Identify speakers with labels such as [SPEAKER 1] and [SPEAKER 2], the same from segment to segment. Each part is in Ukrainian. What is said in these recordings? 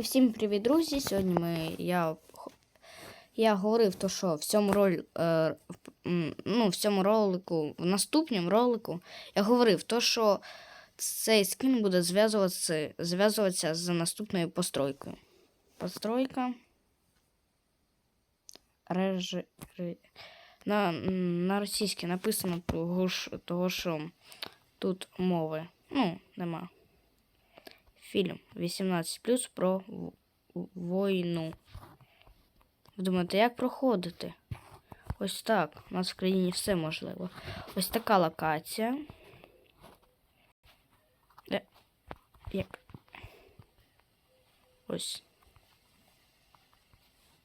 [SPEAKER 1] І всім привіт, друзі! Сьогодні ми, я, я говорив, то, що в цьому, роль, е, ну, в цьому ролику, в наступному ролику, я говорив, то, що цей скін буде зв'язуватися, зв'язуватися з наступною постройкою. Постройка. Режи, ре- на, на російській написано того, що тут мови. Ну, нема фільм 18 про війну. Ви думаєте, як проходити? Ось так. У нас в країні все можливо. Ось така локація. Де? Як? Ось.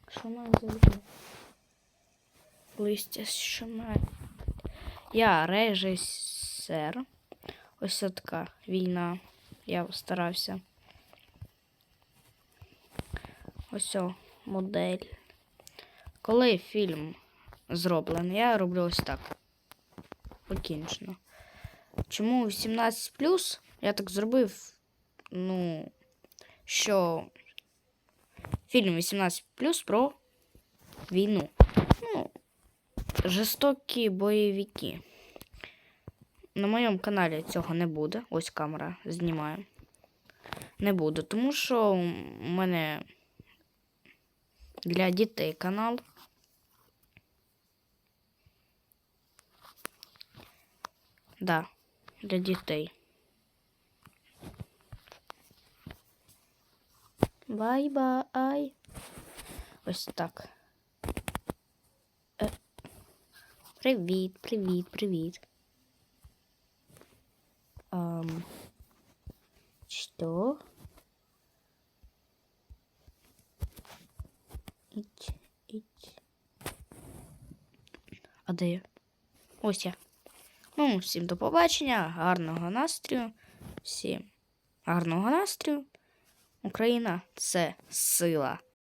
[SPEAKER 1] Що має залізти? Листя, що має. Я режисер. Ось така війна. Я старався. Ось о, модель. Коли фільм зроблений, я роблю ось так. Покінчено. Чому 18 Я так зробив, ну, що фільм 18 про війну. Ну, жорстокі бойовики. На моєму каналі цього не буде. Ось камера знімає. Не буде, тому що у мене для дітей канал. Да, для дітей. Бай-бай. Ось так. Е. Привіт, привіт, привіт. Ам, что? Іть, іть. А де я? Ось я. Ну, всім до побачення, гарного настрою. Всім гарного настрою. Україна це сила.